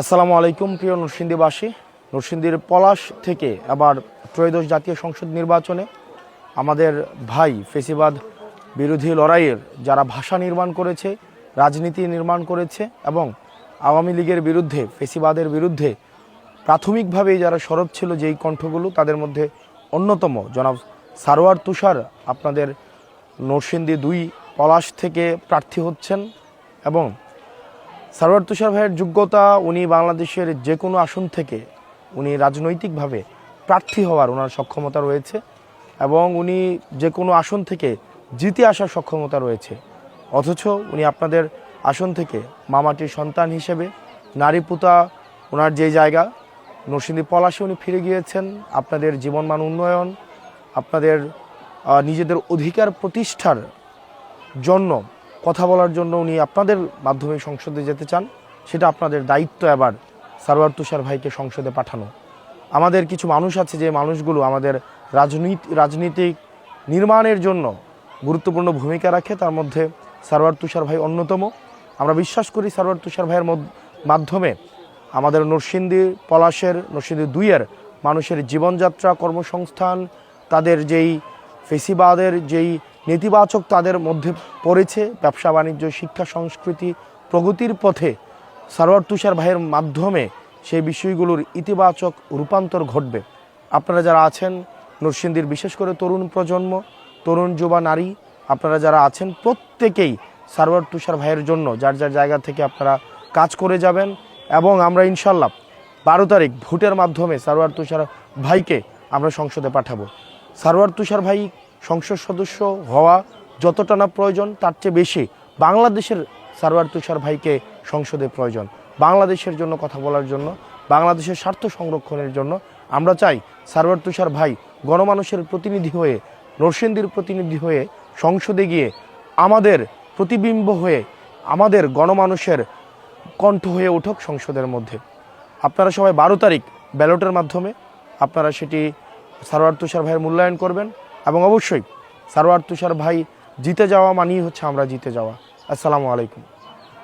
আসসালামু আলাইকুম, প্রিয় নরসিংদীবাসী। নরসিংদীর পলাশ থেকে আবার ত্রয়োদশ জাতীয় সংসদ নির্বাচনে আমাদের ভাই ফেসিবাদ বিরোধী লড়াইয়ের যারা ভাষা নির্মাণ করেছে, রাজনীতি নির্মাণ করেছে এবং আওয়ামী লীগের বিরুদ্ধে, ফেসিবাদের বিরুদ্ধে প্রাথমিকভাবেই যারা সরব ছিল যেই কণ্ঠগুলো, তাদের মধ্যে অন্যতম জনাব সারোয়ার তুষার আপনাদের নরসিংদী দুই পলাশ থেকে প্রার্থী হচ্ছেন এবং সারোয়ার তুষার ভাইয়ের যোগ্যতা, উনি বাংলাদেশের যে কোনো আসন থেকে উনি রাজনৈতিকভাবে প্রার্থী হওয়ার ওনার সক্ষমতা রয়েছে এবং উনি যে কোনো আসন থেকে জিতে আসার সক্ষমতা রয়েছে। অথচ উনি আপনাদের আসন থেকে মামাটির সন্তান হিসেবে, নারী পুতা ওনার যে জায়গা, নরসিংদী পলাশে উনি ফিরে গিয়েছেন। আপনাদের জীবনমান উন্নয়ন, আপনাদের নিজেদের অধিকার প্রতিষ্ঠার জন্য কথা বলার জন্য উনি আপনাদের মাধ্যমে সংসদে যেতে চান, সেটা আপনাদের দায়িত্ব এবার সারোয়ার তুষার ভাইকে সংসদে পাঠানো। আমাদের কিছু মানুষ আছে যে মানুষগুলো আমাদের রাজনীতি, রাজনীতিক নির্মাণের জন্য গুরুত্বপূর্ণ ভূমিকা রাখে, তার মধ্যে সারোয়ার তুষার ভাই অন্যতম। আমরা বিশ্বাস করি সারোয়ার তুষার ভাইয়ের মাধ্যমে আমাদের নরসিংদী পলাশের, নরসিংদী দুইয়ের মানুষের জীবনযাত্রা, কর্মসংস্থান, তাদের যেই ফেসিবাদের, যেই নেতিবাচক তাদের মধ্যে পড়েছে। ব্যবসা বাণিজ্য, শিক্ষা, সংস্কৃতি প্রগতির পথে সারোয়ার তুষার ভাইয়ের মাধ্যমে সেই বিষয়গুলোর ইতিবাচক রূপান্তর ঘটবে। আপনারা যারা আছেন, নরসিংদীর বিশেষ করে তরুণ প্রজন্ম, তরুণ যুবা নারী, আপনারা যারা আছেন, প্রত্যেকেই সারোয়ার তুষার ভাইয়ের জন্য যার যার জায়গা থেকে আপনারা কাজ করে যাবেন এবং আমরা ইনশাল্লাহ বারো তারিখ ভোটের মাধ্যমে সারোয়ার তুষার ভাইকে আমরা সংসদে পাঠাবো। সারোয়ার তুষার ভাই সংসদ সদস্য হওয়া যতটা না প্রয়োজন, তার চেয়ে বেশি বাংলাদেশের সারোয়ার তুষার ভাইকে সংসদে প্রয়োজন। বাংলাদেশের জন্য কথা বলার জন্য, বাংলাদেশের স্বার্থ সংরক্ষণের জন্য আমরা চাই সারোয়ার তুষার ভাই গণমানুষের প্রতিনিধি হয়ে, নরসিংদীর প্রতিনিধি হয়ে সংসদে গিয়ে আমাদের প্রতিবিম্ব হয়ে, আমাদের গণমানুষের কণ্ঠ হয়ে উঠুক সংসদের মধ্যে। আপনারা সবাই বারো তারিখ ব্যালটের মাধ্যমে আপনারা সেটি সারোয়ার তুষার ভাইয়ের মূল্যায়ন করবেন। এবং অবশ্যই সারোয়ার তুষার ভাই জিতে যাওয়া মানেই হচ্ছে আমরা জিতে যাওয়া। আসসালামু আলাইকুম।